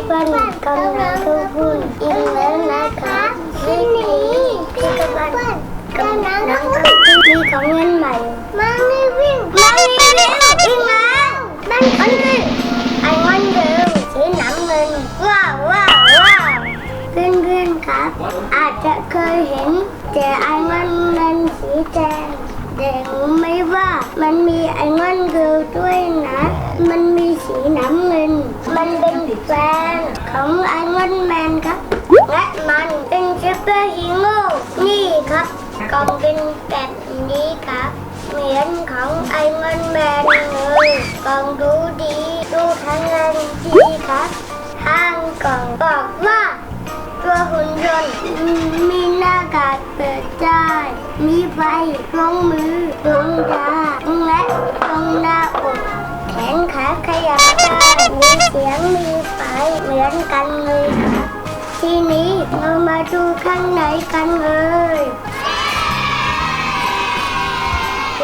พี่ขบันกำลังทุกคนอีกแล้วนะคะที่นี้พี่ขบันกำลังทุกคนมีของเงินใหม่มาไม่วิ่งมาไม่วิ่งวิ่งแล้วนั่นมันคือไอ้วันเดิมสีน้ำเงินว้าวว้าวว้าวเพื่อนเพื่อนครับ อาจจะเคยเห็น แต่ไอ้วันนั้นสีแดงแต่รู้ไหม่ว่ามันมีไอ้งอนเกิลด้วยนะ มันมีสีน้ำเงิน แฟนของไอ้งอนแมนครับ และมันเป็นซูเปอร์ฮีโร่นี่ครับกล่องเป็นแบบนี้ครับ เหมือนของไอ้งอนแมนเลยกล่องดูดีดูแข็งแรงดีครับข้างกล่องบอกว่าตัวหุ่นยนต์มีหน้ากากเปิดได้มีไฟตรงมือตรงตาและตรงหน้าอกแขนขาขยับได้ กันเลยครับทีนี้เรามาดูข้างในกันเลย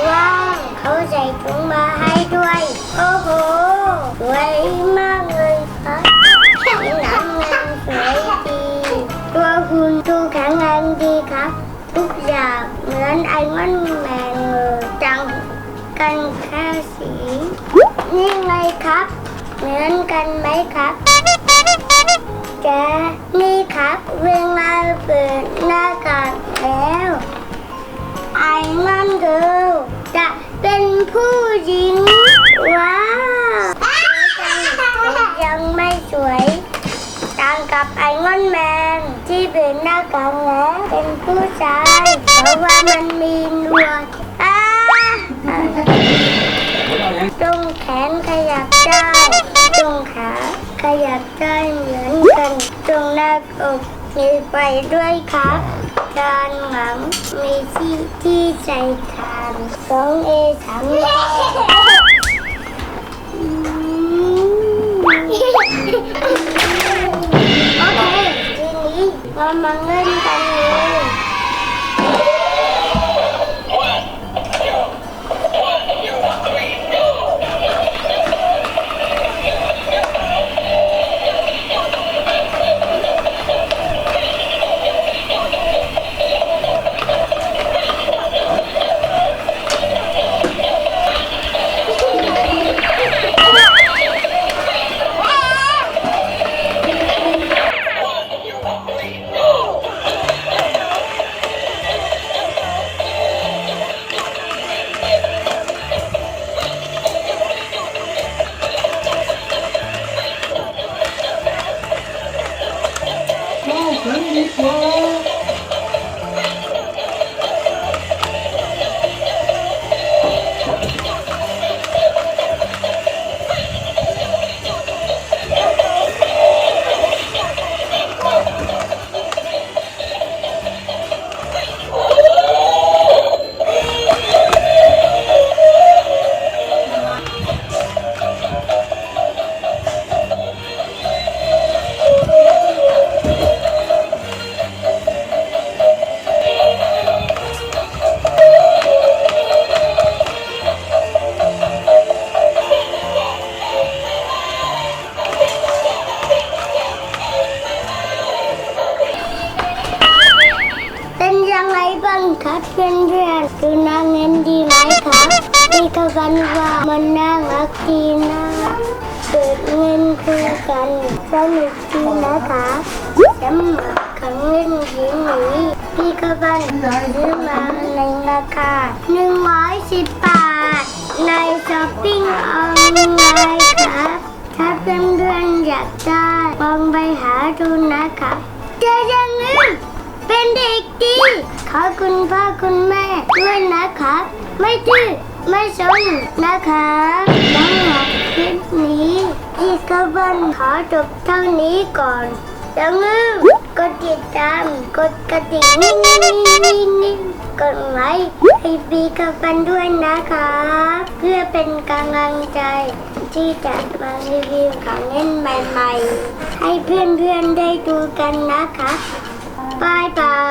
ว้าวเขาใส่ถุงมาให้ด้วย โอ้โหสวยมากเลยครับสีน้ำเงินสวยดี ตัวคุณดูแข็งแรงดีครับ ทุกอย่างเหมือนไอรอนแมนเลยจังกันแค่สี นี่ไงครับ เหมือนกันไหมครับ แกนี่ครับเวลาเปิดหน้ากากแล้วไอรอนเกิลจะเป็นผู้หญิงว้าวยังไม่สวยต่างกับไอรอนแมนที่เป็นหน้ากากแล้วเป็นผู้ชายเพราะว่ามันมีหนวดอ้าตรงแขนขยับได้ตรงขา ยับได้เหมือนกันตรงหน้าอกมีไฟด้วยครับด้านหลังมีที่ที่ใส่ทานสองเอสามร้อโอเคทีนี้เรามาเล่นกันเลย เป็น บ้างครับเพื่อนๆคือนางเงินดีไหมครับพี่ก็กันว่ามันน่ารักดีนะเกิดเงินคือกันสนุกดีนะคะสำหรับของเล่นชิ้นนี้พี่ก็กันซื้อมาในราคา110บาท ในช้อปปิ้งออนไลน์ครับ ถ้าเพื่อนๆอยากได้ลองไปหาดูนะครับจอยังไงเป็นเด็กดี อบคุณพ่อคุณแม่ด้วยนะครับ ไม่ดื้อไม่สนนะครับสำหรับคลิปนี้พี่กบันขอจบเท่านี้ก่อนอย่าลืมกดติดตามกดกระดิ่งนิ่งๆๆกดไลค์ให้พี่กบันด้วยนะครับเพื่อเป็นกำลังใจ ที่จะมารีวิวของเล่นใหม่ ๆ ให้เพื่อนๆได้ดูกันนะคะบายบาย